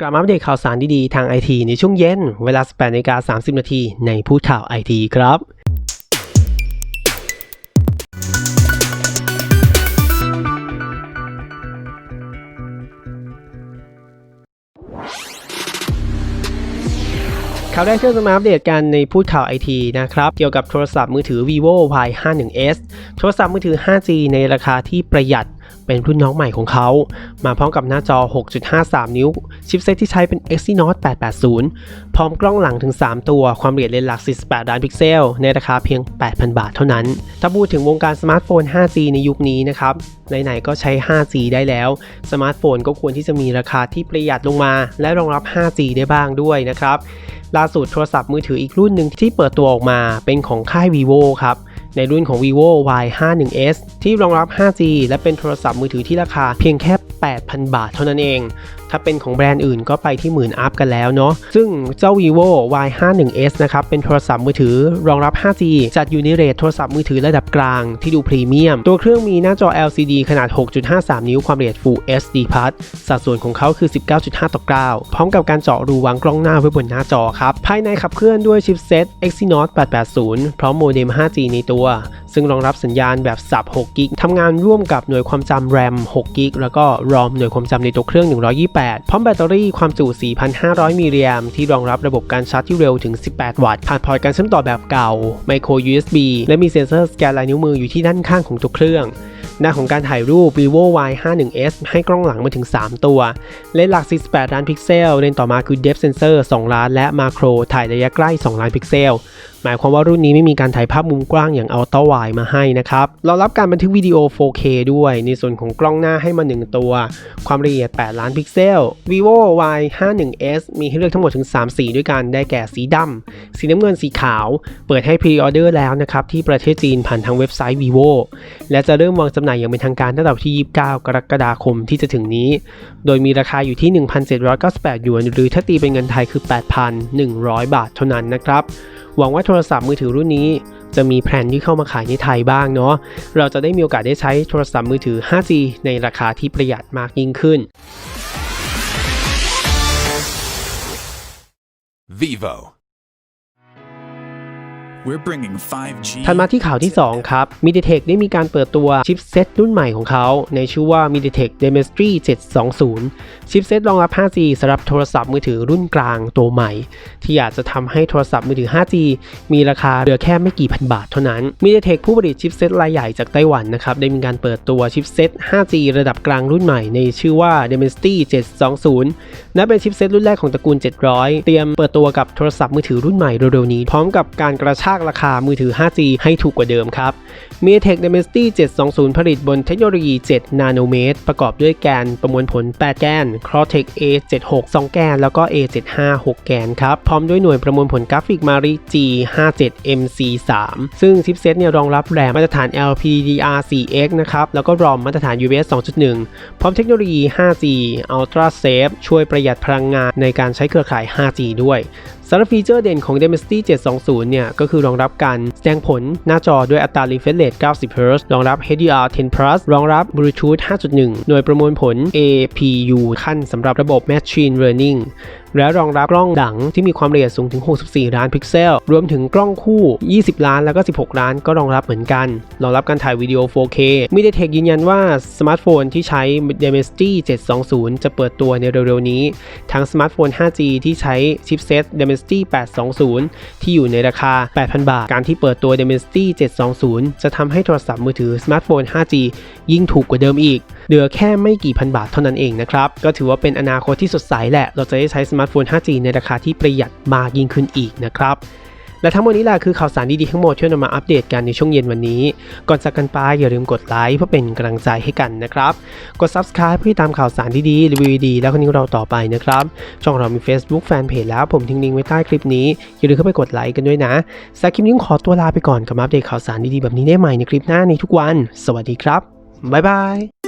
กลับมาอัปเดตข่าวสารดีๆ ทางไอทีในช่วงเย็น เวลา 18นาฬิกา30 นาทีในพูดข่าวไอทีครับ ข่าวแรกที่เราจะมาอัปเดตกันในพูดข่าวไอทีนะครับเกี่ยวกับโทรศัพท์มือถือ vivo y 5 1 s โทรศัพท์มือถือ 5G ในราคาที่ประหยัดเป็นรุ่นน้องใหม่ของเขา มาพร้อมกับหน้าจอ 6.53 นิ้ว ชิปเซตที่ใช้เป็น Exynos 880 พร้อมกล้องหลังถึง 3 ตัว ความละเอียดเลนส์หลัก 48 ล้านพิกเซล ในราคาเพียง 8,000 บาทเท่านั้น ถ้าพูดถึงวงการสมาร์ทโฟน 5G ในยุคนี้นะครับ ไหนๆ ก็ใช้ 5G ได้แล้ว สมาร์ทโฟนก็ควรที่จะมีราคาที่ประหยัดลงมา และรองรับ 5G ได้บ้างด้วยนะครับ ล่าสุดโทรศัพท์มือถืออีกรุ่นหนึ่งที่เปิดตัวออกมาเป็นของค่าย vivo ครับ ในรุ่นของ vivo y 5 1 s ที่รองรับ 5G และเป็นโทรศัพท์มือถือที่ราคาเพียงแค่ 8,000 บาทเท่านั้นเอง ถ้าเป็นของแบรนด์อื่นก็ไปที่หมื่นอัพกันแล้วเนาะซึ่งเจ้า vivo y 5 1 s นะครับเป็นโทรศัพท์มือถือรองรับ 5G จัดอยู่ในเรทโทรศัพท์มือถือระดับกลางที่ดูพรีเมียม ตัวเครื่องมีหน้าจอ LCD ขนาด 6.53 นิ้วความละเอียด Full HD Plus สัดส่วนของเขาคือ 19.5 ต่อ 9 พร้อมกับการเจาะรูวางกล้องหน้าไว้บนหน้าจอครับ ภายในขับเคลื่อนด้วยชิปเซต Exynos 880 พร้อมโมเด็ม 5G ในตัว ซึ่งรองรับสัญญาณแบบสับ 6 กิกทำงานร่วมกับหน่วยความจำ RAM 6 กิกแล้วก็ ROM หน่วยความจำในตัวเครื่อง 128พร้อมแบตเตอรี่ความจุ 4,500 มิลลิแอมที่รองรับระบบการชาร์จที่เร็วถึง 18 วัตต์ผ่านพอร์ตการเชื่อมต่อแบบเก่า Micro USB และมีเซ็นเซอร์สแกนลายนิ้วมืออยู่ที่ด้านข้างของตัวเครื่องหน้าของการถ่ายรูป vivo y 5 1 s ให้กล้องหลังมาถึง 3 ตัว เลนส์หลัก 48 ล้านพิกเซล เลนส์ต่อมาคือ depth sensor 2 ล้าน และ macro ถ่ายระยะใกล้ 2 ล้านพิกเซล หมายความว่ารุ่นนี้ไม่มีการถ่ายภาพมุมกว้างอย่าง Ultra Wide มาให้นะครับเรารับการบันทึกวิดีโอ 4K ด้วย ในส่วนของกล้องหน้าให้มา 1 ตัว ความละเอียด 8 ล้านพิกเซล vivo y 5 1 s มีให้เลือกทั้งหมดถึง 3 สีด้วยกัน ได้แก่สีดำ สีน้ำเงิน สีขาว เปิดให้พรีออเดอร์แล้วนะครับ ที่ประเทศจีนผ่านทางเว็บไซต์ vivo และจะเริ่มวางจำหน่ายอย่างเป็นทางการตั้งแต่วันที่ 29 กรกฎาคมที่จะถึงนี้ โดยมีราคาอยู่ที่ 1,798 หยวน หรือถ้าตีเป็นเงินไทยคือ 8,100 บาทเท่านั้นนะครับ หวังว่าทรศัพท์มือถือรุ่นนี้ จะมีแผนที่เข้ามาขายในไทยบ้างเนาะ เราจะได้มีโอกาสได้ใช้โทรศัพท์มือถือ 5G ในราคาที่ประหยัดมากยิ่งขึ้น Vivo. ถัดมาที่ข่าวที่ 2 ครับ MediaTek ได้มีการเปิดตัวชิปเซตรุ่นใหม่ของเขา ในชื่อว่า MediaTek Dimensity 720 ชิปเซตรองรับ 5G สำหรับโทรศัพท์มือถือรุ่นกลางตัวใหม่ ที่อาจจะทำให้โทรศัพท์มือถือ 5G มีราคาเหลือแค่ไม่กี่พันบาทเท่านั้น MediaTek ผู้ผลิตชิปเซตรายใหญ่จากไต้หวันนะครับ ได้มีการเปิดตัวชิปเซต 5G ระดับกลางรุ่นใหม่ ในชื่อว่า Dimensity 720และเป็นชิปเซตรุ่นแรกของตระกูล 700 เตรียมเปิดตัวกับโทรศัพท์มือถือรุ่นใหม่เร็วๆนี้ พร้อมกับการกระชากราคามือถือ 5G ให้ถูกกว่าเดิมครับ MediaTek Dimensity 720 ผลิตบนเทคโนโลยี 7 นาโนเมตร ประกอบด้วยแกนประมวลผล 8 แกน Cortex A76 2 แกน แล้วก็ A75 6 แกนครับ พร้อมด้วยหน่วยประมวลผลกราฟิก Mari G57 MC3 ซึ่งชิปเซตเนี่ยรองรับแรมมาตรฐาน LPDDR4X นะครับ แล้วก็ ROM มาตรฐาน UFS 2.1 พร้อมเทคโนโลยี 5G Ultra Safe ช่วยประหยัดพลังงานในการใช้เครือข่าย 5G ด้วย สำหรับฟีเจอร์เด่นของ Dimensity 720 เนี่ย ก็คือรองรับการแสดงผลหน้าจอด้วยอัตรา refresh rate 90 Hz รองรับ HDR 10 Plus รองรับ Bluetooth 5.1 หน่วยประมวลผล APU ขั้นสำหรับระบบ Machine Learning และรองรับกล้องหลังที่มีความละเอียดสูงถึง 64 ล้านพิกเซล รวมถึงกล้องคู่ 20 ล้านแล้วก็ 16 ล้านก็รองรับเหมือนกัน รองรับการถ่ายวิดีโอ 4K MediaTek ยืนยันว่าสมาร์ทโฟนที่ใช้ Dimensity 720 จะเปิดตัวในเร็วๆ นี้ ทั้งสมาร์ทโฟน 5G ที่ใช้ชิปเซต Dimensity 820 ที่อยู่ในราคา 8,000 บาท การที่เปิดตัว Dimensity 720 จะทำให้โทรศัพท์มือถือสมาร์ทโฟน 5G ยิ่งถูกกว่าเดิมอีก เหลือแค่ไม่กี่พันบาทเท่านั้นเองนะครับ ก็ถือว่าเป็นอนาคตที่สดใสแหละ เราจะได้ใช้สมาร์ทโฟน 5G ในราคาที่ประหยัดมากยิ่งขึ้นอีกนะครับ และทั้งหมดนี้แหละคือข่าวสารดีๆทั้งหมดที่นำมาอัปเดตกันในช่วงเย็นวันนี้ ก่อนจากกันไปอย่าลืมกดไลค์เพื่อเป็นกำลังใจให้กันนะครับ กด subscribe เพื่อติดตามข่าวสารดีๆรีวิวดีแล้วคนนี้เราต่อไปนะครับ ช่องเรามี Facebook Fanpage แล้วผมทิ้งลิงก์ไว้ใต้คลิปนี้อย่าลืมเข้าไปกดไลค์กันด้วยนะสำหรับคลิปนี้ขอตัวลาไปก่อนกับอัปเดตข่าวสารดีๆแบบนี้ได้ใหม่ในคลิปหน้าในทุกวัน สวัสดีครับบ๊ายบาย